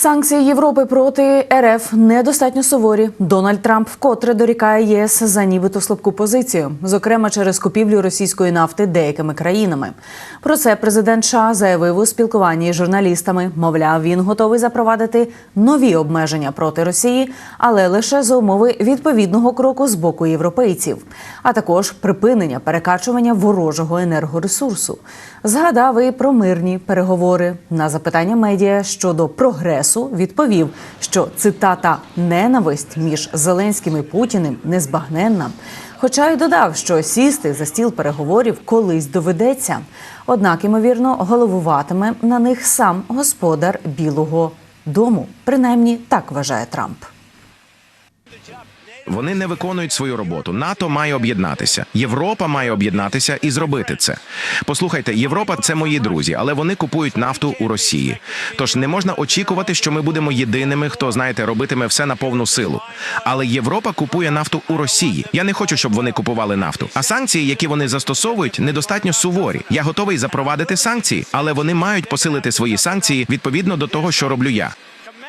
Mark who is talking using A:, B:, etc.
A: Санкції Європи проти РФ недостатньо суворі. Дональд Трамп вкотре дорікає ЄС за нібито слабку позицію, зокрема через купівлю російської нафти деякими країнами. Про це президент США заявив у спілкуванні з журналістами. Мовляв, він готовий запровадити нові обмеження проти Росії, але лише за умови відповідного кроку з боку європейців, а також припинення перекачування ворожого енергоресурсу. Згадав і про мирні переговори на запитання медіа щодо прогресу. Відповів, що цитата ненависть між Зеленським і Путіним незбагненна. Хоча й додав, що сісти за стіл переговорів колись доведеться. Однак, ймовірно, головуватиме на них сам господар Білого Дому. Принаймні так вважає Трамп.
B: Вони не виконують свою роботу. НАТО має об'єднатися. Європа має об'єднатися і зробити це. Послухайте, Європа це мої друзі, але вони купують нафту у Росії. Тож не можна очікувати, що ми будемо єдиними, хто знаєте, робитиме все на повну силу. Але Європа купує нафту у Росії. Я не хочу, щоб вони купували нафту. А санкції, які вони застосовують, недостатньо суворі. Я готовий запровадити санкції, але вони мають посилити свої санкції відповідно до того, що роблю я.